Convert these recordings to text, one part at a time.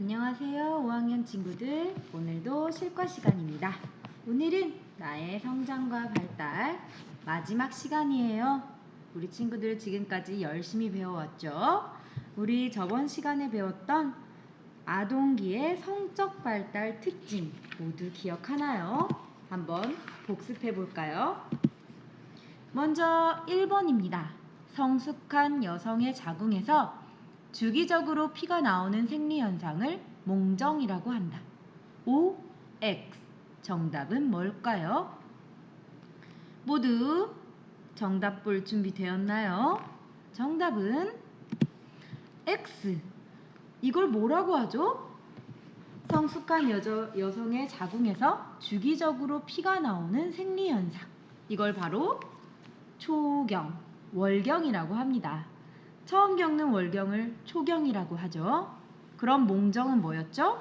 안녕하세요. 5학년 친구들. 오늘도 실과 시간입니다. 오늘은 나의 성장과 발달 마지막 시간이에요. 우리 친구들 지금까지 열심히 배워왔죠? 우리 저번 시간에 배웠던 아동기의 성적 발달 특징 모두 기억하나요? 한번 복습해 볼까요? 먼저 1번입니다. 성숙한 여성의 자궁에서 주기적으로 피가 나오는 생리 현상을 몽정이라고 한다. O, X. 정답은 뭘까요? 모두 정답 볼 준비 되었나요? 정답은 X. 이걸 뭐라고 하죠? 성숙한 여저, 여성의 자궁에서 주기적으로 피가 나오는 생리 현상. 이걸 바로 초경, 월경이라고 합니다. 처음 겪는 월경을 초경이라고 하죠. 그럼 몽정은 뭐였죠?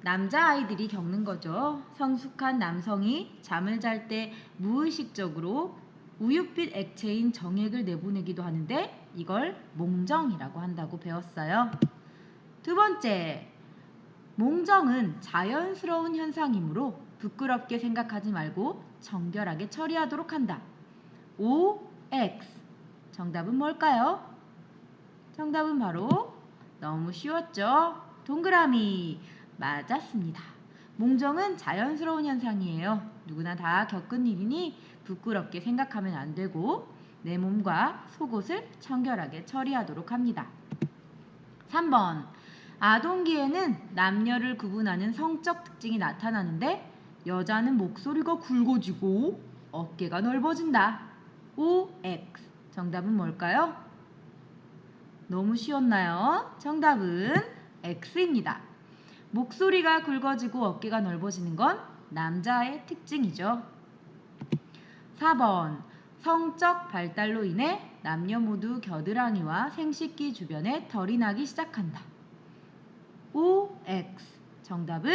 남자아이들이 겪는 거죠. 성숙한 남성이 잠을 잘 때 무의식적으로 우윳빛 액체인 정액을 내보내기도 하는데 이걸 몽정이라고 한다고 배웠어요. 두 번째, 몽정은 자연스러운 현상이므로 부끄럽게 생각하지 말고 정결하게 처리하도록 한다. O, X. 정답은 뭘까요? 정답은 바로 너무 쉬웠죠? 동그라미. 맞았습니다. 몽정은 자연스러운 현상이에요. 누구나 다 겪은 일이니 부끄럽게 생각하면 안 되고 내 몸과 속옷을 청결하게 처리하도록 합니다. 3번. 아동기에는 남녀를 구분하는 성적 특징이 나타나는데 여자는 목소리가 굵어지고 어깨가 넓어진다. O, X. 정답은 뭘까요? 너무 쉬웠나요? 정답은 X입니다. 목소리가 굵어지고 어깨가 넓어지는 건 남자의 특징이죠. 4번. 성적 발달로 인해 남녀 모두 겨드랑이와 생식기 주변에 털이 나기 시작한다. O, X. 정답은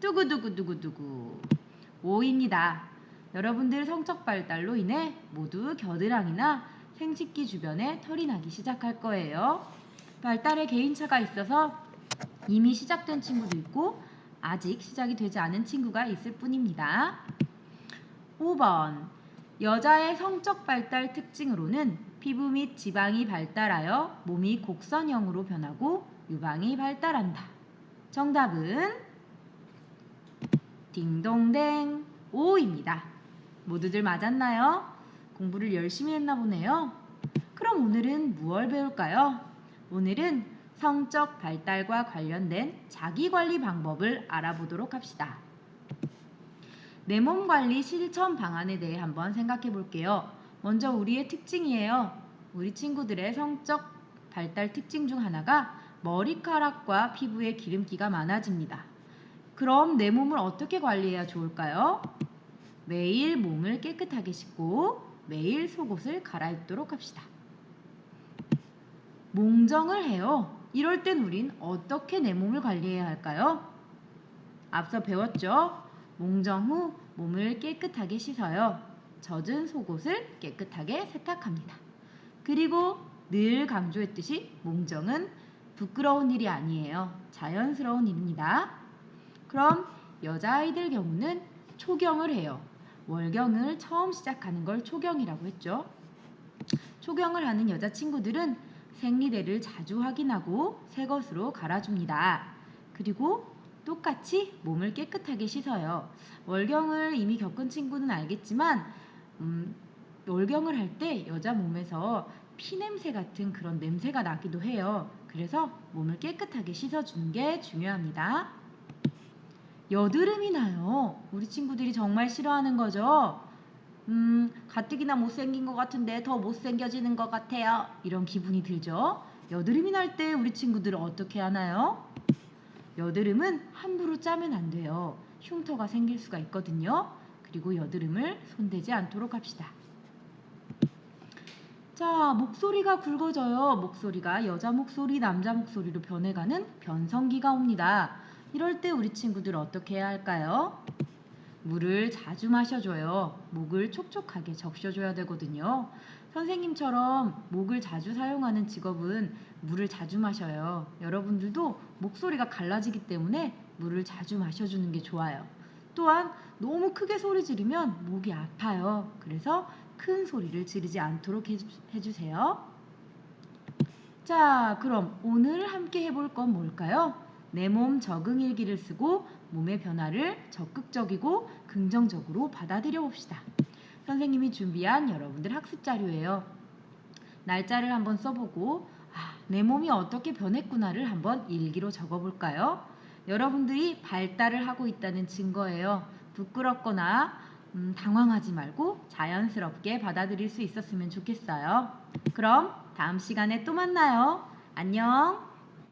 두구두구두구두구. 5입니다. 여러분들 성적 발달로 인해 모두 겨드랑이나 생식기 주변에 털이 나기 시작할 거예요. 발달에 개인차가 있어서 이미 시작된 친구도 있고 아직 시작이 되지 않은 친구가 있을 뿐입니다. 5번. 여자의 성적 발달 특징으로는 피부 및 지방이 발달하여 몸이 곡선형으로 변하고 유방이 발달한다. 정답은 딩동댕 5입니다. 모두들 맞았나요? 공부를 열심히 했나 보네요. 그럼 오늘은 무얼 배울까요? 오늘은 성적 발달과 관련된 자기관리 방법을 알아보도록 합시다. 내 몸 관리 실천 방안에 대해 한번 생각해 볼게요. 먼저 우리의 특징이에요. 우리 친구들의 성적 발달 특징 중 하나가 머리카락과 피부에 기름기가 많아집니다. 그럼 내 몸을 어떻게 관리해야 좋을까요? 매일 몸을 깨끗하게 씻고 매일 속옷을 갈아입도록 합시다. 몽정을 해요. 이럴 땐 우린 어떻게 내 몸을 관리해야 할까요? 앞서 배웠죠? 몽정 후 몸을 깨끗하게 씻어요. 젖은 속옷을 깨끗하게 세탁합니다. 그리고 늘 강조했듯이 몽정은 부끄러운 일이 아니에요. 자연스러운 일입니다. 그럼 여자아이들 경우는 초경을 해요. 월경을 처음 시작하는 걸 초경이라고 했죠. 초경을 하는 여자친구들은 생리대를 자주 확인하고 새 것으로 갈아줍니다. 그리고 똑같이 몸을 깨끗하게 씻어요. 월경을 이미 겪은 친구는 알겠지만 음, 월경을 할 때 여자 몸에서 피냄새 같은 그런 냄새가 나기도 해요. 그래서 몸을 깨끗하게 씻어주는 게 중요합니다. 여드름이 나요. 우리 친구들이 정말 싫어하는 거죠. 음, 가뜩이나 못생긴 것 같은데 더 못생겨지는 것 같아요. 이런 기분이 들죠. 여드름이 날 때 우리 친구들은 어떻게 하나요? 여드름은 함부로 짜면 안 돼요. 흉터가 생길 수가 있거든요. 그리고 여드름을 손대지 않도록 합시다. 자, 목소리가 굵어져요. 목소리가 여자 목소리, 남자 목소리로 변해가는 변성기가 옵니다. 이럴 때 우리 친구들 어떻게 해야 할까요? 물을 자주 마셔줘요. 목을 촉촉하게 적셔줘야 되거든요. 선생님처럼 목을 자주 사용하는 직업은 물을 자주 마셔요. 여러분들도 목소리가 갈라지기 때문에 물을 자주 마셔주는 게 좋아요. 또한 너무 크게 소리 지르면 목이 아파요. 그래서 큰 소리를 지르지 않도록 해주- 해주세요. 자, 그럼 오늘 함께 해볼 건 뭘까요? 내 몸 적응 일기를 쓰고 몸의 변화를 적극적이고 긍정적으로 받아들여 봅시다. 선생님이 준비한 여러분들 학습 자료예요. 날짜를 한번 써보고 아, 내 몸이 어떻게 변했구나를 한번 일기로 적어볼까요? 여러분들이 발달을 하고 있다는 증거예요. 부끄럽거나 음, 당황하지 말고 자연스럽게 받아들일 수 있었으면 좋겠어요. 그럼 다음 시간에 또 만나요. 안녕.